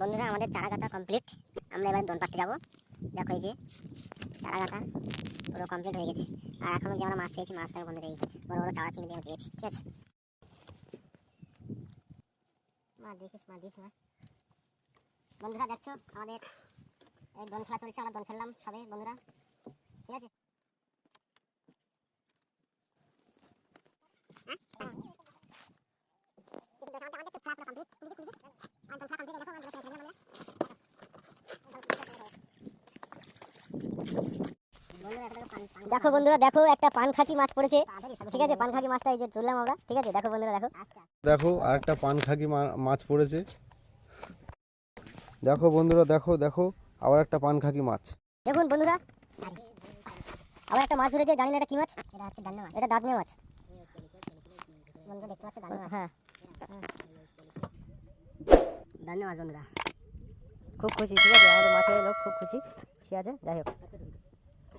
বন্ধুরা, আমাদের চারা গাঁথা কমপ্লিট আমরা এবার দোন পাততে যাব। দেখো এই যে চারা গাঁথা পুরো কমপ্লিট হয়ে গেছে। আর এখন যে আমরা মাছ পেয়েছি, মাছ থেকে বন্ধুরা, এই বড় বড় চারা চিংড়ি দিয়ে পেয়েছি, ঠিক আছে? মা, দেখিস মা দিস বন্ধুরা, দেখছ, আমাদের এই দোন খেলা চলছে, আমরা দোন খেললাম সবে, বন্ধুরা। ঠিক আছে? দেখো বন্ধুরা দেখো একটা পানখাসি মাছ পড়েছে। ঠিক আছে পানখাসি মাছটা এই যে তুললাম আমরা। ঠিক আছে দেখো বন্ধুরা দেখো। দেখো আরেকটা পানখাকি মা- মাছ পড়েছে। দেখো বন্ধুরা দেখো দেখো আবার একটা পানখাকি মাছ। দেখুন বন্ধুরা আবার একটা মাছ ধরেছে জানি না এটা কি মাছ। এটা হচ্ছে দান্না মাছ। এটা দাঁতনে মাছ বন্ধুরা দেখতে পাচ্ছ দান্না মাছ হ্যাঁ। দান্না মাছ বন্ধুরা। খুব খুশি ঠিক আছে? আমাদের মাছের লোক খুব খুশি। ঠিক আছে যাই হোক।